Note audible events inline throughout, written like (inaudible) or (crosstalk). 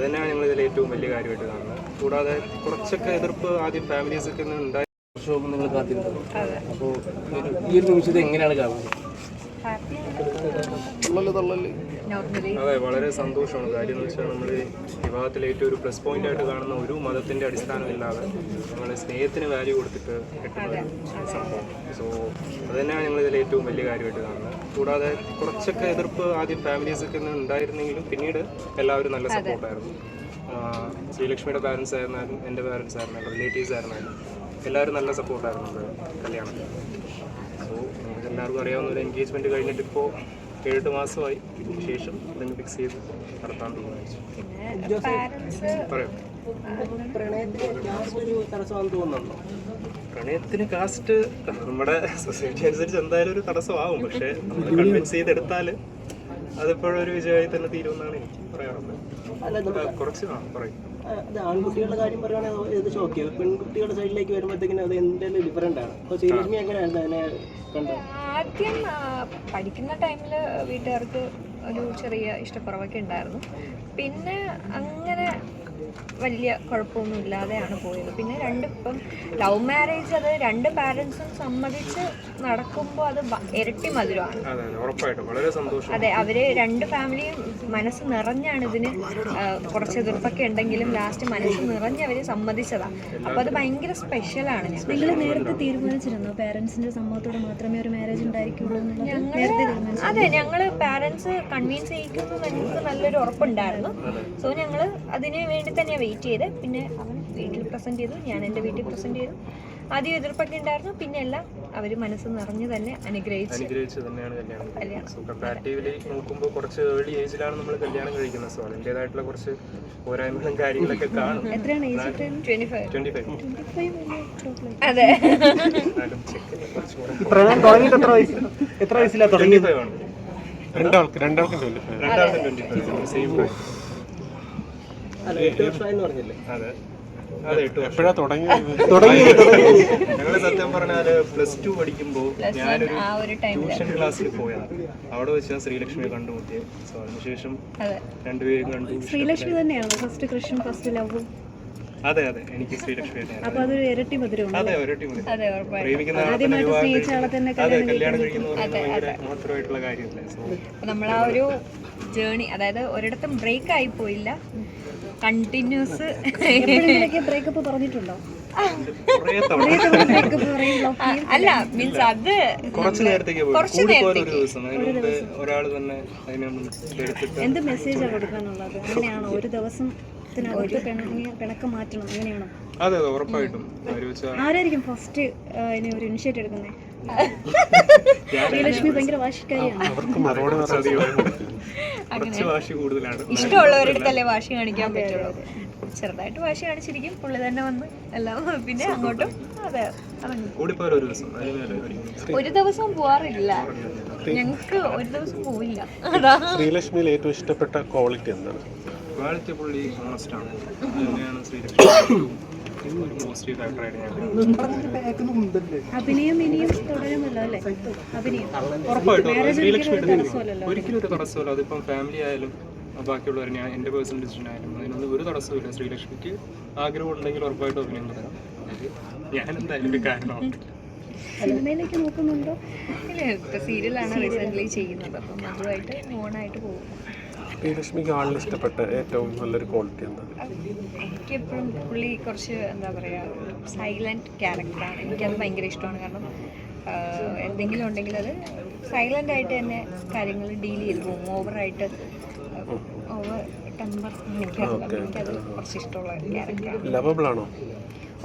അത് തന്നെയാണ് ഞങ്ങൾ ഇതിൽ ഏറ്റവും വലിയ കാര്യമായിട്ട് കാണുന്നത്. കൂടാതെ കുറച്ചൊക്കെ എതിർപ്പ് ആദ്യം ഫാമിലീസൊക്കെ ഉണ്ടായി. വർഷവും നിങ്ങൾ കാത്തിരുന്നത്. അപ്പോൾ ഈ ഒരു നിമിഷത്തെ എങ്ങനെയാണ് കാണുന്നത്? അതെ വളരെ സന്തോഷമാണ്. കാര്യം എന്ന് വെച്ചാൽ നമ്മൾ വിവാഹത്തിലെ ഏറ്റവും ഒരു പ്ലസ് പോയിന്റ് ആയിട്ട് കാണുന്ന ഒരു മതത്തിന്റെ അടിസ്ഥാനമില്ലാതെ നമ്മൾ സ്നേഹത്തിന് വാല്യൂ കൊടുത്തിട്ട് കിട്ടുന്ന സംഭവം സോ അത്. തന്നെയാണ് ഞങ്ങൾ ഇതിൽ ഏറ്റവും വലിയ കാര്യമായിട്ട് കാണുന്നത്. കൂടാതെ കുറച്ചൊക്കെ എതിർപ്പ് ആദ്യം ഫാമിലീസൊക്കെ ഉണ്ടായിരുന്നെങ്കിലും പിന്നീട് എല്ലാവരും നല്ല സപ്പോർട്ടായിരുന്നു ശ്രീലക്ഷ്മിയുടെ പാരൻസ് ആയിരുന്നാലും എന്റെ പാരൻസ് ആയിരുന്നാലും റിലേറ്റീവ്സ് ആയിരുന്നാലും എല്ലാവരും നല്ല സപ്പോർട്ടായിരുന്നു നമ്മുടെ കല്യാണത്തിന് സോ നമുക്ക് എല്ലാവർക്കും അറിയാവുന്ന ഒരു എൻഗേജ്മെന്റ് കഴിഞ്ഞിട്ട് ഇപ്പോൾ ഏഴെട്ട് മാസമായി. ശേഷം ഇതിന് ഫിക്സ് ചെയ്ത് നടത്താൻ തീരുമാനിച്ചു. പറയാം. പ്രണയത്തിന് കാസ്റ്റ് നമ്മുടെ സൊസൈറ്റി അനുസരിച്ച് എന്തായാലും ഒരു തടസ്സമാവും. പക്ഷെ നമ്മൾ കൺവിൻസ് ചെയ്തെടുത്താൽ അതിപ്പോഴും ഒരു വിജയമായി തന്നെ തീരുമെന്നാണ് എനിക്ക് പറയാറുള്ളത് അല്ല നമ്മൾ കുറച്ച് ആ പറയും. അത് ആൺകുട്ടികളുടെ കാര്യം പറയുകയാണെങ്കിൽ പെൺകുട്ടികളുടെ സൈഡിലേക്ക് വരുമ്പോഴത്തേക്കിനും അത് എന്തെങ്കിലും ഡിഫറെന്റ് ആണ്. അപ്പോൾ ശ്രീലക്ഷ്മി അതിനെ കണ്ടത്? ആദ്യം പഠിക്കുന്ന ടൈമിൽ വീട്ടുകാർക്ക് ഒരു ചെറിയ ഇഷ്ടക്കുറവൊക്കെ ഉണ്ടായിരുന്നു. പിന്നെ അങ്ങനെ വലിയ കുഴപ്പമൊന്നും ഇല്ലാതെയാണ് പോയത്. പിന്നെ രണ്ട് ഇപ്പം ലവ് മാരേജ് അത് രണ്ട് പാരൻസും സമ്മതിച്ച് നടക്കുമ്പോൾ അത് ഇരട്ടി മധുരമാണ്. അതെ അതെ വളരെ സന്തോഷം. അതെ അവർ രണ്ട് ഫാമിലിയും മനസ്സ് നിറഞ്ഞാണ് ഇതിന് കുറച്ച് എതിർപ്പൊക്കെ ഉണ്ടെങ്കിലും ലാസ്റ്റ് മനസ്സ് നിറഞ്ഞ് അവർ സമ്മതിച്ചതാ. അപ്പൊ അത് ഭയങ്കര സ്പെഷ്യലാണ് നിങ്ങൾ നേരത്തെ തീരുമാനിച്ചിരുന്നോ പാരന്റ്സിന്റെ സമ്മതത്തോടെ മാത്രമേ ഒരു മാരേജ് ഉണ്ടായിരിക്കുള്ളൂ അതെ ഞങ്ങൾ പാരന്റ്സ് കൺവീൻസ് ചെയ്യിക്കുന്നു ഞങ്ങൾക്ക് നല്ലൊരു ഉറപ്പുണ്ടായിരുന്നു. സോ ഞങ്ങൾ അതിന് വേണ്ടി തന്നെ വെയിറ്റ് ചെയ്ത് പിന്നെ അവൻ വീട്ടിൽ പ്രസന്റ് ചെയ്തു ഞാൻ എന്റെ വീട്ടിൽ പ്രസന്റ് ചെയ്തു. ആദ്യം എതിർപ്പൊക്കെ ഉണ്ടായിരുന്നു പിന്നെ എല്ലാം അവർ മനസ്സ് നിറഞ്ഞു തന്നെ അനുഗ്രഹിച്ചു. അനുഗ്രഹിച്ച് തന്നെയാണ് കല്യാണം കല്യാണം. സോ കമ്പാരിറ്റീവ്ലി നോക്കുമ്പോൾ കുറച്ച് ഏർലി ഏജിലാണ് നമ്മൾ കല്യാണം കഴിക്കുന്നത്. സോ അതിന്റെതായിട്ടുള്ള കുറച്ച് പോരായ്മകളും കാര്യങ്ങളൊക്കെ (laughs) കാണും. എത്രയാണ് ഏജ് എത്രയാണ്? Twenty five twenty five twenty five വലിയ ചോക്ലേറ്റ് അതെ എന്നാലും ചെക്ക് കുറച്ചുകൂടെ പ്രണയം തുടങ്ങിയിട്ട് എത്ര വയസ്സ്? വയസ്സിലാണ് ട്വന്റി ഫൈവ് ആണ്. രണ്ടാൾക്ക് രണ്ടാൾക്കും ട്വന്റി ഫൈവ് രണ്ടാമത്തെ ട്വന്റി ഫൈവ് സെയിം അതെ. അതെ എപ്പോഴാ ഞങ്ങൾ സത്യം പറഞ്ഞാൽ പ്ലസ് ടു പഠിക്കുമ്പോൾ ഞാനൊരു ഒരു ട്യൂഷൻ ക്ലാസ്സിൽ പോയതാണ് അവിടെ വെച്ചാൽ ശ്രീലക്ഷ്മിയെ കണ്ടുമുട്ടിയത് സോ അതിനുശേഷം അതെ. രണ്ടുപേരും കണ്ടു. ശ്രീലക്ഷ്മി തന്നെയാണ്? ഫസ്റ്റ് കൃഷ്ണൻ ഫസ്റ്റ് ലവ് അതെ അതെ. എനിക്ക് ശ്രീലക്ഷ്മി ഇരട്ടി അതെ ഒരു ടീം അതെ ഉറപ്പായിട്ടും. പ്രേമിക്കുന്ന അതെ കല്യാണം കഴിക്കുന്ന കാര്യമല്ലേ? നമ്മൾ ആ ഒരു ജേണി അതായത് ഒരിടത്തും ബ്രേക്ക് ആയി പോയില്ല. കണ്ടിന്യൂസ് ബ്രേക്കപ്പ് പറഞ്ഞിട്ടുണ്ടോ? കുറേ തവണ. ബ്രേക്കപ്പ് പറയും അല്ല മീൻസ് അത് കുറച്ചു നേരത്തേക്ക് കുറച്ചു നേരത്തേക്ക്. ദിവസം. അതിന് ഒരാൾ തന്നെ എന്ത് മെസ്സേജാണ് കൊടുക്കാനുള്ളത്? അങ്ങനെയാണോ? ഒരു ദിവസം പിണക്കം മാറ്റണം. അങ്ങനെയാണോ? അതെ അതെ ഉറപ്പായിട്ടും. ആരായിരിക്കും ഫസ്റ്റ് ഇനി ഒരു ഇനിഷ്യേറ്റ് എടുക്കുന്നത് (laughs) ശ്രീലക്ഷ്മി ഭയങ്കര വാശിക്കാരിയാണ്. കുറച്ച് വാശി കൂടുതലാണ്. ഇഷ്ടമുള്ളവരടുത്തല്ലേ വാശി കാണിക്കാൻ പറ്റുള്ളൂ. ചെറുതായിട്ട് വാശി കാണിച്ചിരിക്കും. പുള്ളി തന്നെ വന്ന് എല്ലാം (laughs) പിന്നെ അങ്ങോട്ടും അതെ ഒരു ദിവസം അതിന് ഒരു ദിവസം. പോവാറില്ല. ഞങ്ങൾക്ക് ഒരു ദിവസം പോവില്ല. അതാ. ശ്രീലക്ഷ്മിയിൽ ഏറ്റവും ഇഷ്ടപ്പെട്ട ക്വാളിറ്റി എന്താണ്? ക്വാളിറ്റി പുള്ളി ഹോണസ്റ്റ് ആണ്. (laughs) ശ്രീലക്ഷ്മി? അഭിനയം ഇനിയും തുടരുമല്ലോ അല്ലേ? അഭിനയം. ഒരിക്കലും ഒരു തടസ്സമല്ല. അതിപ്പം ഫാമിലി ആയാലും ബാക്കിയുള്ളവർ ഞാൻ എന്റെ പേഴ്സണൽ ഡിസിഷൻ ആയാലും അതിനൊന്നും ഒരു തടസ്സമില്ല ശ്രീലക്ഷ്മിക്ക് ആഗ്രഹം ഉണ്ടെങ്കിൽ ഉറപ്പായിട്ടും അഭിനയം തുടരാം. ഞാൻ എന്തായാലും കാരണമാണ് സിനിമയിലേക്ക് നോക്കുന്നുണ്ടോ? ഇല്ല സീരിയലാണ് റീസെന്റ് ചെയ്യുന്നത്. അപ്പം അതുമായിട്ട് ഓണായിട്ട് പോകും. ശ്രീലക്ഷ്മിക്ക് ആളിന് ഇഷ്ടപ്പെട്ട ഏറ്റവും നല്ലൊരു ക്വാളിറ്റി എന്താണ് എനിക്കെപ്പോഴും പുള്ളി കുറച്ച് എന്താ പറയുക സൈലന്റ് ക്യാരക്ടറാണ് എനിക്കത് ഭയങ്കര ഇഷ്ടമാണ്. കാരണം എന്തെങ്കിലും ഉണ്ടെങ്കിൽ അത് സൈലന്റ് ആയിട്ട് തന്നെ കാര്യങ്ങൾ ഡീൽ ചെയ്ത് പോകും ഓവറായിട്ട് ഓവർ ടെമ്പർ എനിക്കത് കുറച്ച് ഇഷ്ടമുള്ള ക്യാരക്ടറാണ് ലവബിൾ ആണോ?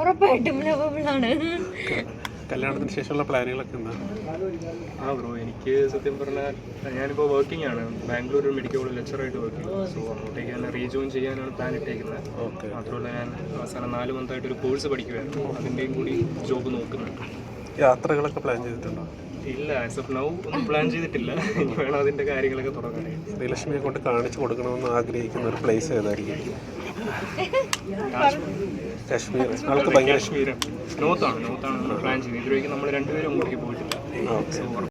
ഉറപ്പായിട്ടും ലവബിളാണ് കല്യാണത്തിന് ശേഷമുള്ള പ്ലാനുകളൊക്കെ ഉണ്ട് ആ ബ്രോ എനിക്ക് സത്യം പറഞ്ഞാൽ ഞാനിപ്പോൾ വർക്കിംഗ് ആണ്. ബാംഗ്ലൂർ മെഡിക്കൽ കോളേജ് ലെക്ചറായിട്ട് വർക്ക് ചെയ്യുന്നത് സോ അങ്ങോട്ടേക്ക് തന്നെ റീജോയിൻ ചെയ്യാനാണ് പ്ലാൻ ഇട്ടേക്കുന്നത്. ഓക്കെ മാത്രമല്ല ഞാൻ അവസാനം നാല് മന്തായിട്ട് ഒരു കോഴ്സ് പഠിക്കുമായിരുന്നു അതിന്റെയും കൂടി ജോബ് നോക്കുന്നുണ്ട്. യാത്രകളൊക്കെ പ്ലാൻ ചെയ്തിട്ടുണ്ടോ? ഇല്ല ആസ് ഓഫ് നൗ ഒന്നും പ്ലാൻ ചെയ്തിട്ടില്ല. ഇനി വേണം അതിന്റെ കാര്യങ്ങളൊക്കെ തുടങ്ങാൻ. ശ്രീലക്ഷ്മിയെ കൊണ്ട് കാണിച്ചു കൊടുക്കണമെന്ന് ആഗ്രഹിക്കുന്ന ഒരു പ്ലേസ് ഏതായിരിക്കും? കാശ്മീർ. ആൾക്ക് ഭയങ്കര കാശ്മീരം. നോർത്താണ് നോർത്താണ് നമ്മൾ പ്ലാൻ ചെയ്യുന്നത് ഇതുവരെയ്ക്കും നമ്മൾ രണ്ടുപേരും അങ്ങോട്ടേക്ക് പോയിട്ടില്ല. സോ